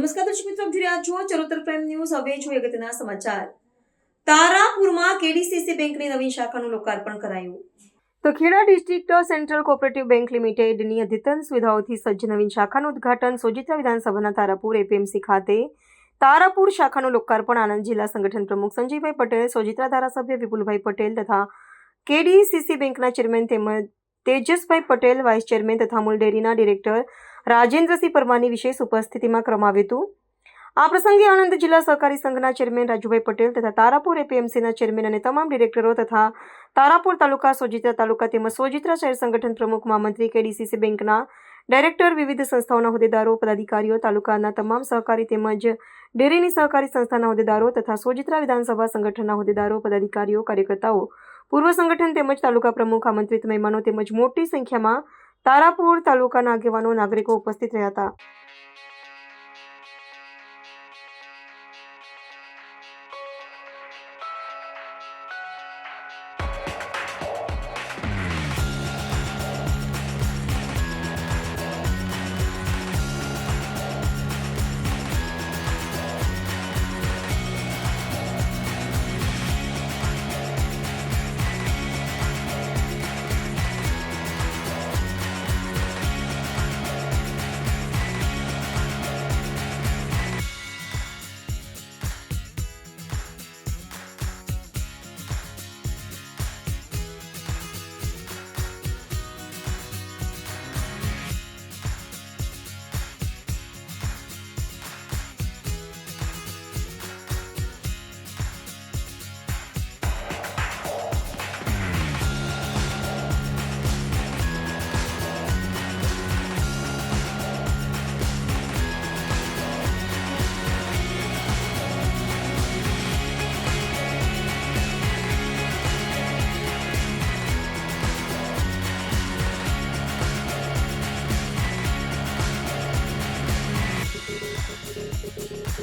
નમસ્કાર દર્શક મિત્રો, આપ જોઈ રહ્યા છો ચરોતર પ્રાઇમ ન્યૂઝ. હવે જોઈએ અગત્યના સમાચાર. તારાપુરમાં કેડીસીસી બેંકની નવી શાખાનું લોકાર્પણ કરાયું. તો Kheda district central cooperative bank લિમિટેડની અદ્યતન સુવિધાઓથી સજ્જ નવીન શાખાનું ઉદ્ઘાટન સોજિત્રા વિધાનસભાના તારાપુર એપીએમસી ખાતે. તારાપુર શાખાનું લોકાર્પણ આણંદ જિલ્લા સંગઠન પ્રમુખ સંજયભાઈ પટેલ, સોજિત્રા ધારાસભ્ય વિપુલભાઈ પટેલ તથા કેડીસીસી બેંકના ચેરમેન તેમજ તેજસભાઈ પટેલ, વાઇસ ચેરમેન તથા અમૂલ ડેરીના ડિરેક્ટર રાજેન્દ્રસિંહ પરમારની વિશેષ ઉપસ્થિતિમાં કરવામાં આવ્યું હતું. આ પ્રસંગે આણંદ જિલ્લા સહકારી સંઘના ચેરમેન રાજુભાઈ પટેલ તથા તારાપુર એપીએમસીના ચેરમેન અને તમામ ડિરેક્ટરો તથા તારાપુર તાલુકા સોજિત્રા તાલુકા તેમજ સોજિત્રા શહેર સંગઠન પ્રમુખ મહામંત્રી કેડીસીસી બેંકના ડાયરેક્ટર વિવિધ સંસ્થાઓના હોદ્દેદારો, પદાધિકારીઓ, તાલુકાના તમામ સહકારી તેમજ ડેરીની સહકારી સંસ્થાના હોદ્દેદારો તથા સોજિત્રા વિધાનસભા સંગઠનના હોદ્દેદારો, પદાધિકારીઓ, કાર્યકર્તાઓ, પૂર્વ સંગઠન તેમજ તાલુકા પ્રમુખ આમંત્રિત મહેમાનો તેમજ મોટી સંખ્યામાં તારાપુર તાલુકાના આગેવાનો નાગરિકો ઉપસ્થિત રહ્યા હતા.